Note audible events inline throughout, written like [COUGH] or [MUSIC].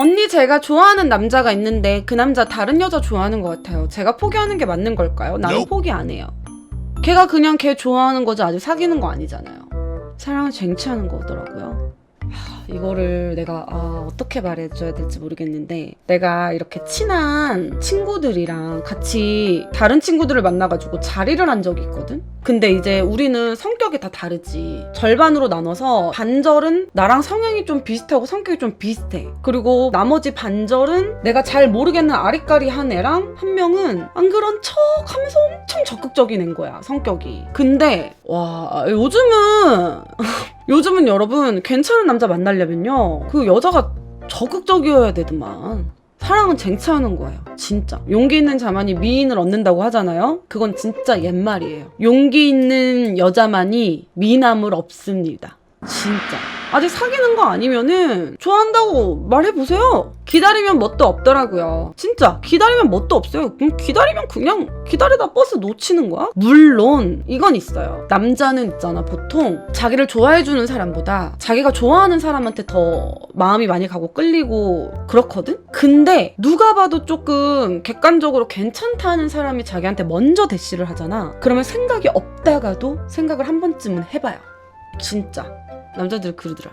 언니 제가 좋아하는 남자가 있는데 그 남자 다른 여자 좋아하는 것 같아요. 제가 포기하는 게 맞는 걸까요? 나는. 포기 안 해요. 걔가 그냥 걔 좋아하는 거지 아직 사귀는 거 아니잖아요. 사랑을 쟁취하는 거더라고요. 하, 이거를 내가 아, 어떻게 말해줘야 될지 모르겠는데 내가 이렇게 친한 친구들이랑 같이 다른 친구들을 만나가지고 자리를 한 적이 있거든? 근데 이제 우리는 성격이 다 다르지. 절반으로 나눠서 반절은 나랑 성향이 좀 비슷하고 성격이 좀 비슷해. 그리고 나머지 반절은 내가 잘 모르겠는 아리까리한 애랑 한 명은 안 그런 척 하면서 엄청 적극적인 애인 거야, 성격이. 근데, 와, 요즘은, [LAUGHS] 요즘은 여러분, 괜찮은 남자 만나려면요. 그 여자가 적극적이어야 되더만. 사랑은 쟁취하는 거예요. 진짜. 용기 있는 자만이 미인을 얻는다고 하잖아요. 그건 진짜 옛말이에요. 용기 있는 여자만이 미남을 얻습니다. 진짜. 아직 사귀는 거 아니면은 좋아한다고 말해보세요. 기다리면 뭣도 없더라고요. 진짜. 기다리면 뭣도 없어요. 그럼 기다리면 그냥 기다리다 버스 놓치는 거야? 물론 이건 있어요. 남자는 있잖아. 보통 자기를 좋아해주는 사람보다 자기가 좋아하는 사람한테 더 마음이 많이 가고 끌리고 그렇거든? 근데 누가 봐도 조금 객관적으로 괜찮다는 사람이 자기한테 먼저 대시를 하잖아. 그러면 생각이 없다가도 생각을 한 번쯤은 해봐요. 진짜. 남자들 그러더라.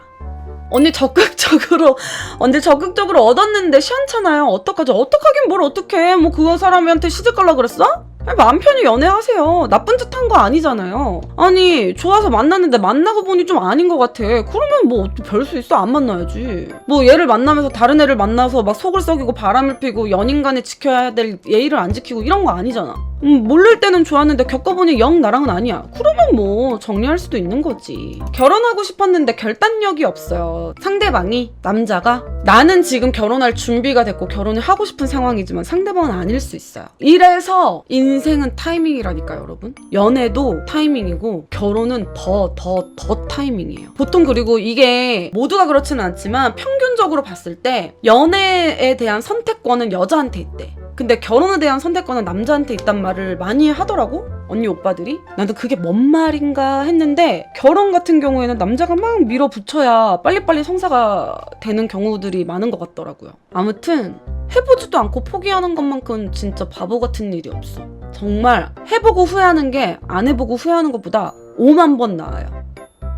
언니 적극적으로 [LAUGHS] 언니 적극적으로 얻었는데 시원찮아요. 어떡하죠? 어떡하긴 뭘 어떡해. 뭐 그거 사람한테 시집 갈라 그랬어? 마음 편히 연애하세요. 나쁜 짓 한 거 아니잖아요. 아니 좋아서 만났는데 만나고 보니 좀 아닌 것 같아. 그러면 뭐 별 수 있어? 안 만나야지. 뭐 얘를 만나면서 다른 애를 만나서 막 속을 썩이고 바람을 피고 연인 간에 지켜야 될 예의를 안 지키고 이런 거 아니잖아. 음, 모를 때는 좋았는데 겪어보니 영 나랑은 아니야. 그러면 뭐 정리할 수도 있는 거지. 결혼하고 싶었는데 결단력이 없어요. 상대방이 남자가 나는 지금 결혼할 준비가 됐고 결혼을 하고 싶은 상황이지만 상대방은 아닐 수 있어요. 이래서 인생은 타이밍이라니까 여러분. 연애도 타이밍이고 결혼은 더 더 더 타이밍이에요. 보통 그리고 이게 모두가 그렇지는 않지만 평균적으로 봤을 때 연애에 대한 선택권은 여자한테 있대. 근데 결혼에 대한 선택권은 남자한테 있단 말을 많이 하더라고 언니 오빠들이. 나도 그게 뭔 말인가 했는데 결혼 같은 경우에는 남자가 막 밀어붙여야 빨리빨리 성사가 되는 경우들이 많은 것 같더라고요. 아무튼 해보지도 않고 포기하는 것만큼 진짜 바보 같은 일이 없어. 정말 해보고 후회하는 게 안 해보고 후회하는 것보다 5만 번 나아요.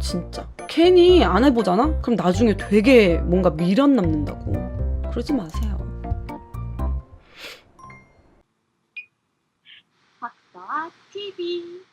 진짜. 괜히 안 해보잖아? 그럼 나중에 되게 뭔가 미련 남는다고. 그러지 마세요 TV